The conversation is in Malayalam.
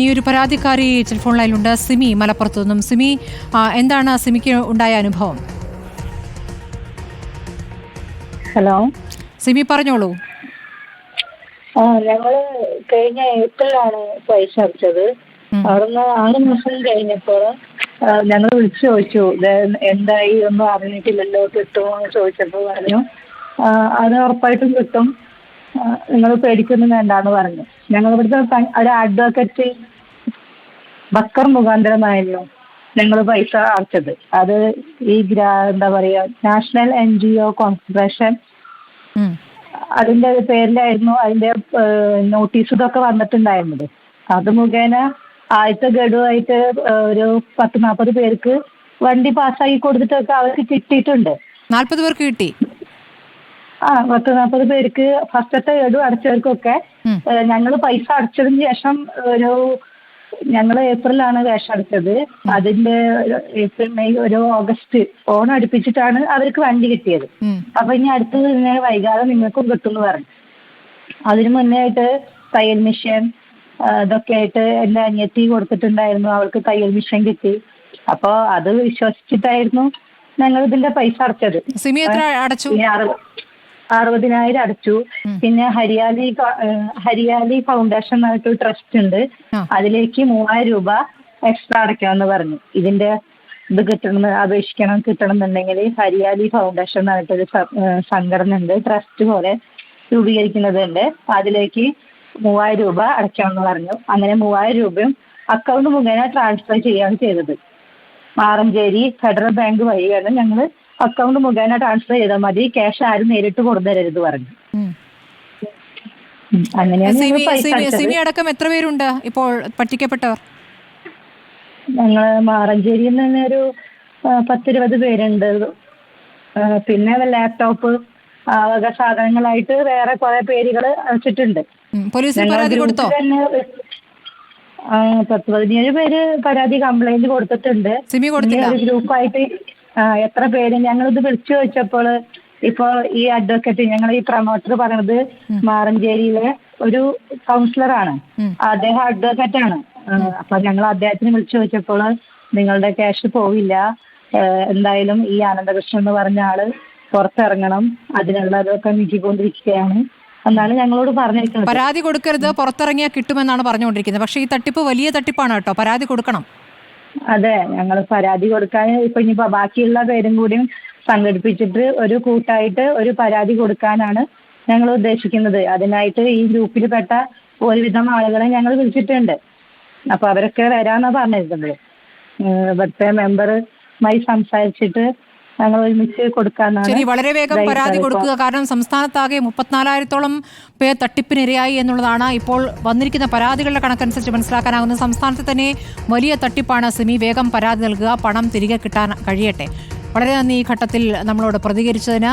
ഈ ഒരു പരാതിക്കാരി ടെലിഫോൺ ലൈനിലുണ്ട് സിമി മലപ്പുറത്തു നിന്നും. സിമി എന്താണ് സിമിക്ക് ഉണ്ടായ അനുഭവം? ഹലോ? സിമി പറഞ്ഞോളൂ. ആ ഞങ്ങൾ കഴിഞ്ഞ ഏപ്രിലാണ് പൈസ അടച്ചത്. അവിടുന്ന് ആറ് മാസം കഴിഞ്ഞപ്പോൾ ഞങ്ങൾ വിളിച്ചു ചോദിച്ചു എന്തായി ഒന്നും അറിഞ്ഞിട്ടില്ലല്ലോ കിട്ടുമോ എന്ന് ചോദിച്ചപ്പോൾ പറഞ്ഞു. അത് ഉറപ്പായിട്ടും കിട്ടും. നിങ്ങൾ പേടിക്കൊന്നും വേണ്ടാന്ന് പറഞ്ഞു. ഞങ്ങൾ ഇവിടുത്തെ ഒരു അഡ്വക്കറ്റ് ബക്കർ മുഖാന്തരമായിരുന്നു ഞങ്ങൾ പൈസ അടച്ചത്. അത് ഈ ഗ്രാ എന്താ പറയാ national N G O concentration അതിന്റെ പേരിലായിരുന്നു അതിന്റെ നോട്ടീസ് ഇതൊക്കെ വന്നിട്ടുണ്ടായിരുന്നത്. അത് മുഖേന ആദ്യത്തെ ഗഡുവായിട്ട് ഒരു പത്ത് നാൽപ്പത് പേർക്ക് വണ്ടി പാസ്സാക്കി കൊടുത്തിട്ടൊക്കെ അവർക്ക് കിട്ടിയിട്ടുണ്ട്. നാൽപ്പത് പേർക്ക് കിട്ടി. ആ പത്ത് നാൽപ്പത് പേർക്ക് ഫസ്റ്റത്തെ ഗഡു അടച്ചവർക്കൊക്കെ ഞങ്ങൾ പൈസ അടച്ചതിന് ശേഷം ഒരു ഞങ്ങൾ ഏപ്രിലാണ് വേഷം അടച്ചത്. അതിന്റെ ഏപ്രിൽ മെയ് ഒരു ഓഗസ്റ്റ് ഓണം അടുപ്പിച്ചിട്ടാണ് അവർക്ക് വണ്ടി കിട്ടിയത്. അപ്പൊ ഇനി അടുത്തത് ഇങ്ങനെ വൈകാതെ നിങ്ങൾക്കും കിട്ടും എന്ന് പറഞ്ഞു. അതിനു മുന്നേ ആയിട്ട് തയ്യൽ മിഷൻ ഇതൊക്കെ ആയിട്ട് എന്റെ അനിയത്തി കൊടുത്തിട്ടുണ്ടായിരുന്നു. അവൾക്ക് തയ്യൽ മിഷൻ കിട്ടി. അപ്പൊ അത് വിശ്വസിച്ചിട്ടായിരുന്നു ഞങ്ങൾ ഇതിന്റെ പൈസ അടച്ചത്. സിമി എത്ര അടച്ചു? അറുപതിനായിരം അടച്ചു. പിന്നെ ഹരിയാലി ഹരിയാലി ഫൗണ്ടേഷൻ ആയിട്ട് ട്രസ്റ്റ് ഉണ്ട്. അതിലേക്ക് മൂവായിരം രൂപ എക്സ്ട്രാ അടയ്ക്കാമെന്ന് പറഞ്ഞു. ഇതിന്റെ ഇത് കിട്ടണം അപേക്ഷിക്കണം കിട്ടണം എന്നുണ്ടെങ്കിൽ ഹരിയാലി ഫൗണ്ടേഷൻ ആയിട്ടൊരു സംഘടന ഉണ്ട്. ട്രസ്റ്റ് പോലെ രൂപീകരിക്കുന്നതുണ്ട്. അതിലേക്ക് മൂവായിരം രൂപ അടയ്ക്കാമെന്ന് പറഞ്ഞു. അങ്ങനെ മൂവായിരം രൂപയും അക്കൗണ്ട് മുഖേന ട്രാൻസ്ഫർ ചെയ്യാണ് ചെയ്തത്. മാറഞ്ചേരി ഫെഡറൽ ബാങ്ക് വഴിയാണ് ഞങ്ങൾ അക്കൗണ്ട് മുഖേന ട്രാൻസ്ഫർ ചെയ്താൽ മതി. ക്യാഷ് ആരും നേരിട്ട് കൊടുത്തരരുത് പറഞ്ഞു. അങ്ങനെയാണ് അടക്കം എത്ര പേരുണ്ട് ഇപ്പോൾ പറ്റിക്കപ്പെട്ടവർ? ഞങ്ങൾ മാറഞ്ചേരിയിൽ നിന്ന് ഒരു പത്തിരുപത് പേരുണ്ട്. പിന്നെ ലാപ്ടോപ്പ് വക സാധനങ്ങളായിട്ട് വേറെ കുറെ പേരുകൾ അയച്ചിട്ടുണ്ട് തന്നെ പത്ത് പതിനേഴ് പേര് പരാതി കംപ്ലൈന്റ് കൊടുത്തിട്ടുണ്ട്. ഗ്രൂപ്പായിട്ട് എത്ര പേര്? ഞങ്ങളിത് വിളിച്ചു ചോദിച്ചപ്പോൾ ഇപ്പോ ഈ അഡ്വക്കേറ്റ് ഞങ്ങൾ ഈ പ്രൊമോട്ടർ പറഞ്ഞത് മാറഞ്ചേരിയിലെ ഒരു കൗൺസിലറാണ്. അദ്ദേഹം അഡ്വക്കേറ്റ് ആണ്. അപ്പൊ ഞങ്ങൾ അദ്ദേഹത്തിന് വിളിച്ചു ചോദിച്ചപ്പോൾ നിങ്ങളുടെ ക്യാഷ് പോവില്ല. എന്തായാലും ഈ ആനന്ദകൃഷ്ണൻ എന്ന് പറഞ്ഞ ആൾ പുറത്തിറങ്ങണം. അതിനുള്ളതൊക്കെ നീക്കിക്കൊണ്ടിരിക്കുകയാണ്. എന്നാണ് ഞങ്ങളോട് പറഞ്ഞിരിക്കുന്നത്. പരാതി കൊടുക്കരുത്. പുറത്തിറങ്ങിയാൽ കിട്ടുമെന്നാണ് പറഞ്ഞുകൊണ്ടിരിക്കുന്നത്. പക്ഷേ ഈ തട്ടിപ്പ് വലിയ തട്ടിപ്പാണ് കേട്ടോ. പരാതി കൊടുക്കണം. അതെ ഞങ്ങൾ പരാതി കൊടുക്കാൻ ഇപ്പൊ ഇനിയിപ്പോ ബാക്കിയുള്ള പേരും കൂടി സംഘടിപ്പിച്ചിട്ട് ഒരു കൂട്ടായിട്ട് ഒരു പരാതി കൊടുക്കാനാണ് ഞങ്ങൾ ഉദ്ദേശിക്കുന്നത്. അതിനായിട്ട് ഈ ഗ്രൂപ്പിൽ പെട്ട ഒരുവിധം ആളുകളെ ഞങ്ങൾ വിളിച്ചിട്ടുണ്ട്. അപ്പൊ അവരൊക്കെ വരാന്നാ പറഞ്ഞിരുന്നത്. ഏഹ് ഇവിടുത്തെ മെമ്പറുമായി സംസാരിച്ചിട്ട് ഞങ്ങൾ ഒരുമിച്ച് കൊടുക്കാന്നാണ് ശരി വളരെ വേഗം പരാതി കൊടുക്കുക. കാരണം സംസ്ഥാനത്താകെ മുപ്പത്തിനാലായിരത്തോളം പേർ തട്ടിപ്പിനിരയായി എന്നുള്ളതാണ് ഇപ്പോൾ വന്നിരിക്കുന്ന പരാതികളുടെ കണക്കനുസരിച്ച് മനസ്സിലാക്കാനാകുന്നത് സംസ്ഥാനത്ത് തന്നെ വലിയ തട്ടിപ്പാണ് സിമി. വേഗം പരാതി നൽകുക. പണം തിരികെ കിട്ടാൻ കഴിയട്ടെ. വളരെ നന്ദി ഈ ഘട്ടത്തിൽ നമ്മളോട് പ്രതികരിച്ചതിന്.